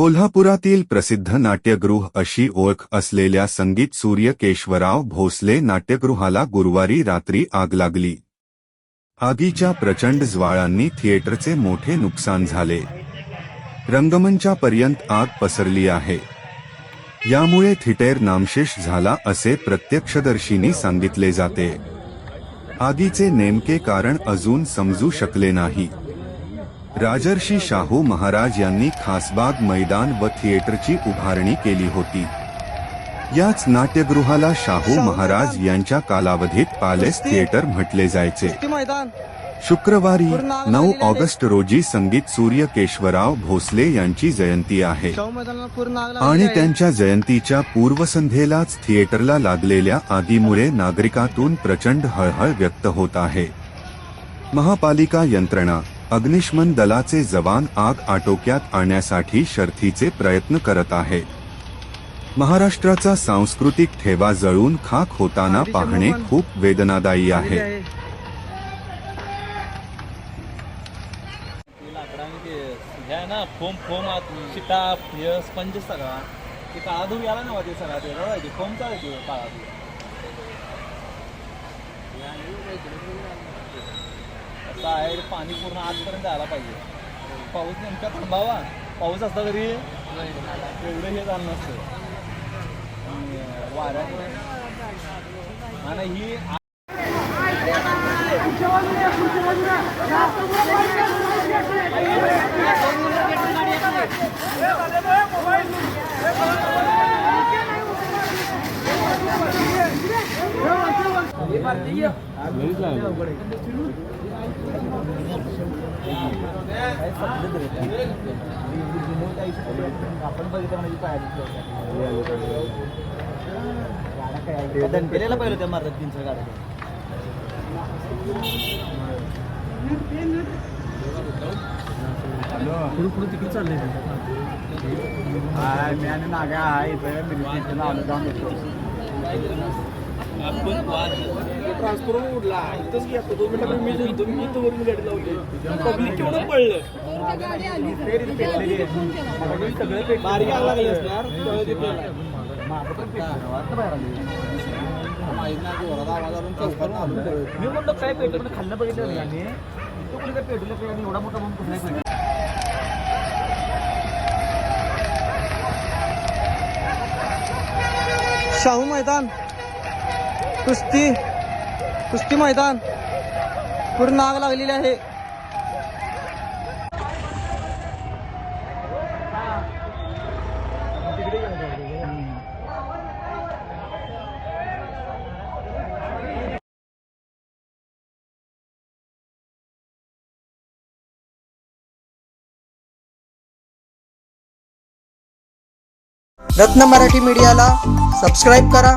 कोल्हापुरातील प्रसिद्ध नाट्यगृह अशी ओळख असलेल्या संगीत सूर्य केशवराव भोसले नाट्यगृहाला गुरुवारी रात्री आग लागली. आगीच्या प्रचंड ज्वाळांनी थिएटरचे मोठे नुकसान झाले. रंगमंचापर्यंत आग पसरली आहे. यामुळे थिटेर नामशेष झाला असे प्रत्यक्षदर्शींनी सांगितले जाते. आगीचे नेमके कारण अजून समजू शकले नाही. राजर्षी शाहू महाराज यांनी खासबाग मैदान व थिएटरची उभारणी केली होती. याच नाट्यगृहाला शाहू महाराज यांच्या कालावधीत पॅलेस थिएटर म्हटले जायचे. शुक्रवारी नऊ ऑगस्ट रोजी संगीत सूर्य केशवराव भोसले यांची जयंती आहे. आणि. त्यांच्या जयंतीच्या पूर्वसंध्येलाच थिएटरला लागलेल्या आगीमुळे नागरिकातून प्रचंड हळहळ व्यक्त होत आहे. महापालिका यंत्रणा अग्निशमन दलाचे जवान आग आटोक्यात आणण्यासाठी शर्थीचे प्रयत्न करत आहे महाराष्ट्राचा सांस्कृतिक ठेवा जळून खाक होताना पाहणे खूप वेदनादायी आहे. ना फोम फोम आत शिटा स्पंज सगळा ते काळा याला ना ते सगळा ते फोमचा आहे ते काळा साईड पाणी पूर्ण आजपर्यंत आला पाहिजे. पाऊस नेमका थांबावा? पाऊस असता तरी एवढं हे झालं नसतं. वाऱ्या आणि ही आपण बघितलं म्हणजे पाहिजे दणकेलेला पाहिलं त्या मारतात तीनशे गाड्या मी आणि नागा आहे इथं मिरचीला आलो जाऊन येतो ट्रान्सफॉर्मर उडला. इथंच घेतो दोन मिनिटं मी म्हणतो मी इथं वरून गाडी लावली पब्लिक केवढं पडलं सगळे बारीक आग लागली असणार. त्यावेळी ते पेटलं. मी म्हणतो काय पेटलं पण खाल्लं बघितलं नाही आणि तो कुणी काय पेटलं काय आणि एवढा मोठा नाही पेटलं शाहू मैदान. कुस्ती कुस्ती मैदान. पूर्ण आग लागलेली आहे. रत्न मराठी मीडियाला सबस्क्राईब करा.